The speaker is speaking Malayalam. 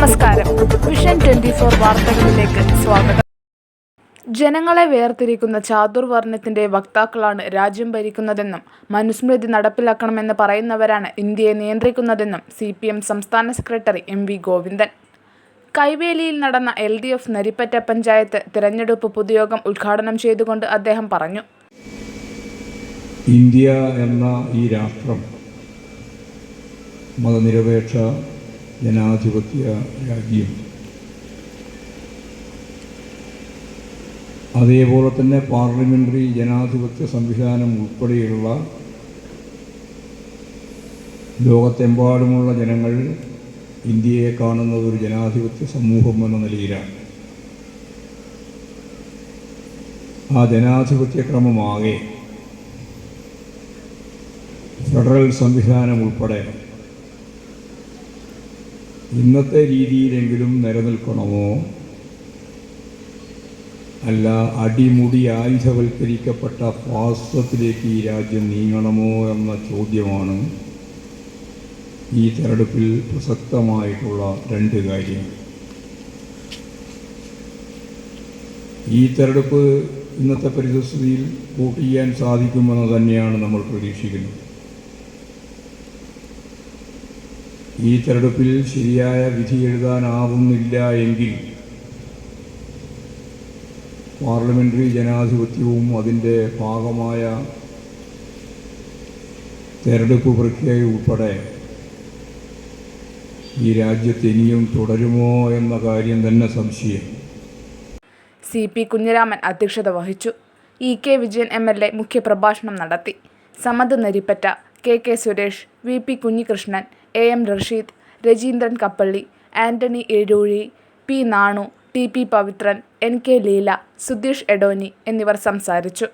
നമസ്കാരം. വിഷൻ ട്വന്റി ഫോർ വാർത്തകളിലേക്ക് സ്വാഗതം. ജനങ്ങളെ വേർതിരിക്കുന്ന ചാതുർവർണത്തിന്റെ വക്താക്കളാണ് രാജ്യം ഭരിക്കുന്നതെന്നും മനുസ്മൃതി നടപ്പിലാക്കണമെന്ന് പറയുന്നവരാണ് ഇന്ത്യയെ നിയന്ത്രിക്കുന്നതെന്നും സി പി എം സംസ്ഥാന സെക്രട്ടറി എം വി ഗോവിന്ദൻ. കൈവേലിയിൽ നടന്ന L D F Naripatta panchayat തിരഞ്ഞെടുപ്പ് പൊതുയോഗം ഉദ്ഘാടനം ചെയ്തുകൊണ്ട് അദ്ദേഹം പറഞ്ഞു. ഇന്ത്യ എന്ന ഈ രാഷ്ട്രം മതനിരപേക്ഷ ജനാധിപത്യ രാജ്യം. അതേപോലെ തന്നെ പാർലമെന്ററി ജനാധിപത്യ സംവിധാനം ഉൾപ്പെടെയുള്ള ലോകത്തെമ്പാടുമുള്ള ജനങ്ങൾ ഇന്ത്യയെ കാണുന്നത് ഒരു ജനാധിപത്യ സമൂഹം എന്ന നിലയിലാണ്. ആ ജനാധിപത്യ ക്രമമാകെ ഫെഡറൽ സംവിധാനം ഉൾപ്പെടെ ഇന്നത്തെ രീതിയിലെങ്കിലും നിലനിൽക്കണമോ? അല്ല അടിമുടി ആയുധവൽക്കരിക്കപ്പെട്ട ഫാസ്വത്തിലേക്ക് ഈ രാജ്യം നീങ്ങണമോ എന്ന ചോദ്യമാണ് ഈ തെരഞ്ഞെടുപ്പിൽ പ്രസക്തമായിട്ടുള്ള രണ്ട് കാര്യങ്ങൾ ഈ തെരഞ്ഞെടുപ്പ് ഇന്നത്തെ പരിസ്ഥിതിയിൽ വോട്ട് ചെയ്യാൻ സാധിക്കുമെന്ന് തന്നെയാണ് നമ്മൾ പ്രതീക്ഷിക്കുന്നത്. ഈ തെരഞ്ഞെടുപ്പിൽ ശരിയായ വിധി എഴുതാനാവുന്നില്ല എങ്കിൽ പാർലമെന്ററി ജനാധിപത്യവും അതിന്റെ ഭാഗമായ തെരഞ്ഞെടുപ്പ് പ്രക്രിയ ഉൾപ്പെടെ ഈ രാജ്യത്ത് ഇനിയും തുടരുമോ എന്ന കാര്യം തന്നെ സംശയം. സി പി കുഞ്ഞിരാമൻ അധ്യക്ഷത വഹിച്ചു. E K Vijayan M L A മുഖ്യപ്രഭാഷണം നടത്തി. Samad Naripatta K K Suresh V P Kunhikrishnan A M Rasheed Rajeendran Kappally Antony Ezhoozhi P Nanu T P Pavithran N K Leela Sudheesh Edoni എന്നിവർ സംസാരിച്ചു.